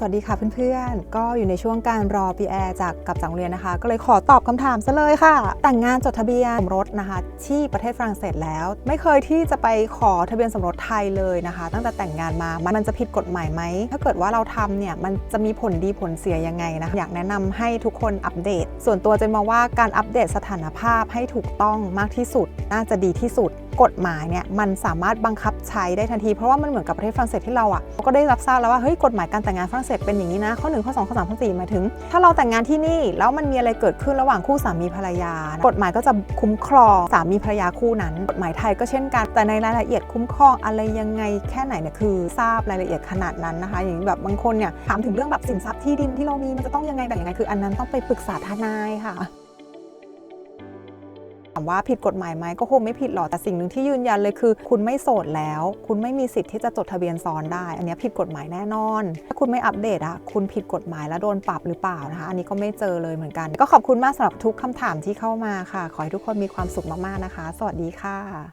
สวัสดีค่ะเพื่อนๆ ก็อยู่ในช่วงการรอปีแอร์จากกลับจากโรงเรียนนะคะ ก็เลยขอตอบคำถามซะเลยค่ะ แต่งงานจดทะเบียนสมรสนะคะ ที่ประเทศฝรั่งเศสแล้ว ไม่เคยที่จะไปขอทะเบียนสมรสไทยเลยนะคะ ตั้งแต่แต่งงานมามันจะผิดกฎหมายไหม ถ้าเกิดว่าเราทำเนี่ยมันจะมีผลดีผลเสียยังไงนะคะอยากแนะนำให้ทุกคนอัปเดต ส่วนตัวเจนมองว่าการอัปเดตสถานภาพให้ถูกต้องมากที่สุด น่าจะดีที่สุดกฎหมายเนี่ยมันสามารถบังคับใช้ได้ทันทีเพราะว่ามันเหมือนกับประเทศฝรั่งเศสที่เราอะเราก็ได้รับทราบแล้วว่าเฮ้ยกฎหมายการแต่งงานฝรั่งเศสเป็นอย่างนี้นะ ข้อ 1 ข้อ 2 ข้อ 3 ข้อ 4 หมายถึง ถ้าเราแต่งงานที่นี่แล้วมันมีอะไรเกิดขึ้นระหว่างคู่สามีภรรยา กฎหมายก็จะคุ้มครองสามีภรรยาคู่นั้น กฎหมายไทยก็เช่นกัน แต่ในรายละเอียดคุ้มครองอะไรยังไงแค่ไหนเนี่ยคือ ทราบรายละเอียดขนาดนั้นนะคะ อย่างแบบบางคนเนี่ยถามถึงเรื่องแบบสินทรัพย์ที่ดินที่เรามีมันจะต้องยังไงแบบยังไงคืออันนั้นต้องไปปรึกษาทนายค่ะามว่าผิดกฎหมายไหมก็คงไม่ผิดหรอกแต่สิ่งหนึ่งที่ยืนยันเลยคือ คุณไม่โสดแล้ว คุณไม่มีสิทธิ์ที่จะจดทะเบียนซ้อนได้ อันนี้ผิดกฎหมายแน่นอน ถ้าคุณไม่อัปเดตอะคุณผิดกฎหมายแล้วโดนปรับหรือเปล่านะคะ อันนี้ก็ไม่เจอเลยเหมือนกัน ก็ขอบคุณมากสำหรับทุกคำถามที่เข้ามาค่ะ ขอให้ทุกคนมีความสุขมากๆนะคะ สวัสดีค่ะ